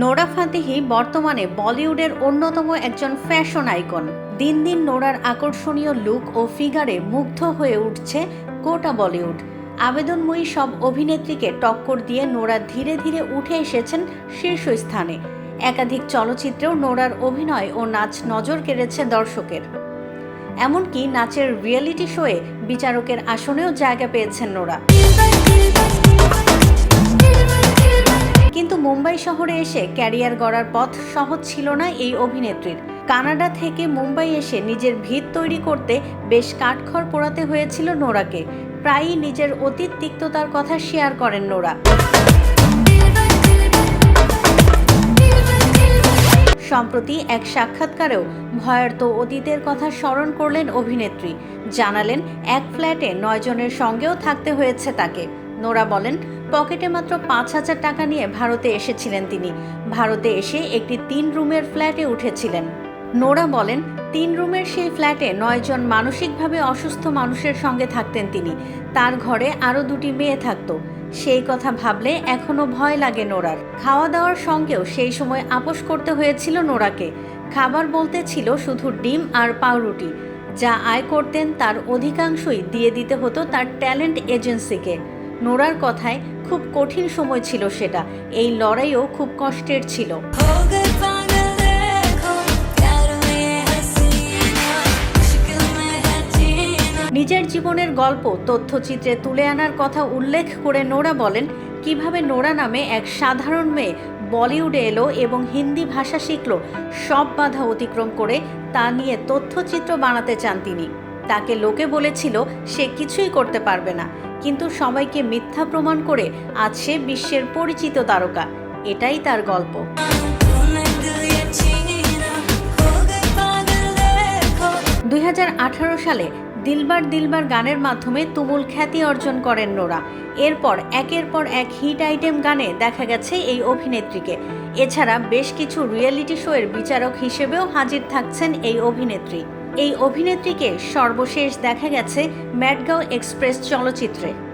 Nora Fatehi বর্তমানে বলিউডের অন্যতম একজন ফ্যাশন আইকন। দিন দিন নোরার আকর্ষণীয় লুক ও ফিগারে মুগ্ধ হয়ে উঠছে গোটা বলিউড। আবেদনময়ী সব অভিনেত্রীকে টক্কর দিয়ে নোরা ধীরে ধীরে উঠে এসেছেন শীর্ষস্থানে। একাধিক চলচ্চিত্রেও নোরার অভিনয় ও নাচ নজর কেড়েছে দর্শকের। এমনকি নাচের রিয়েলিটি শোয়ে বিচারকের আসনেও জায়গা পেয়েছেন নোরা। মুম্বাই শহরে এসে ক্যারিয়ার গড়ার পথ সহজ ছিল না এই অভিনেত্রীর। কানাডা থেকে মুম্বাই এসে নিজের ভিত তৈরি করতে বেশ কাঠখড় পোড়াতে হয়েছিল নোরাকে। প্রায়ই নিজের অতীত তিক্ততার কথা শেয়ার করেন নোরা। সম্প্রতি এক সাক্ষাৎকারেও ভয়ার্ত অতীতের কথা স্মরণ করলেন অভিনেত্রী। জানালেন, এক ফ্ল্যাটে নয়জনের সঙ্গেও থাকতে হয়েছে তাকে। নোরা বলেন, পকেটে মাত্র পাঁচ হাজার টাকা নিয়ে ভারতে এসেছিলেন তিনি। ভারতে এসে একটি তিন রুমের ফ্ল্যাটে উঠেছিলেন। নোরা বলেন, তিন রুমের সেই ফ্ল্যাটে নয়জন মানসিকভাবে অসুস্থ মানুষের সঙ্গে থাকতেন তিনি। তার ঘরে আরও দুটি মেয়ে থাকতো। সেই কথা ভাবলে এখনও ভয় লাগে নোরার। খাওয়া দাওয়ার সঙ্গেও সেই সময় আপোষ করতে হয়েছিল নোরাকে। খাবার বলতে ছিল শুধু ডিম আর পাউরুটি। যা আয় করতেন তার অধিকাংশই দিয়ে দিতে হতো তার ট্যালেন্ট এজেন্সিকে। নোরার কথায় খুব কঠিন সময় ছিল সেটা। এই লড়াইও খুব কষ্টের ছিল। নিজের জীবনের গল্প, তথ্যচিত্রে তুলে আনার কথা উল্লেখ করে নোরা বলেন, কীভাবে নোরা নামে এক সাধারণ মেয়ে বলিউডে এলো এবং হিন্দি ভাষা শিখল, সব বাধা অতিক্রম করে তা নিয়ে তথ্যচিত্র বানাতে চান তিনি। তাকে লোকে বলেছিল, সে কিছুই করতে পারবে না। কিন্তু সবাইকে মিথ্যা প্রমাণ করে আজ সে বিশ্বের পরিচিত তারকা। এটাই তার গল্প। দুই হাজার আঠারো সালে দিলবার দিলবার গানের মাধ্যমে তুমুল খ্যাতি অর্জন করেন নোরা। এরপর একের পর এক হিট আইটেম গানে দেখা গেছে এই অভিনেত্রীকে। এছাড়া বেশ কিছু রিয়েলিটি শোয়ের বিচারক হিসেবেও হাজির থাকছেন এই অভিনেত্রী। এই অভিনেত্রীকে সর্বশেষ দেখা গেছে ম্যাডগাঁও এক্সপ্রেস চলচ্চিত্রে।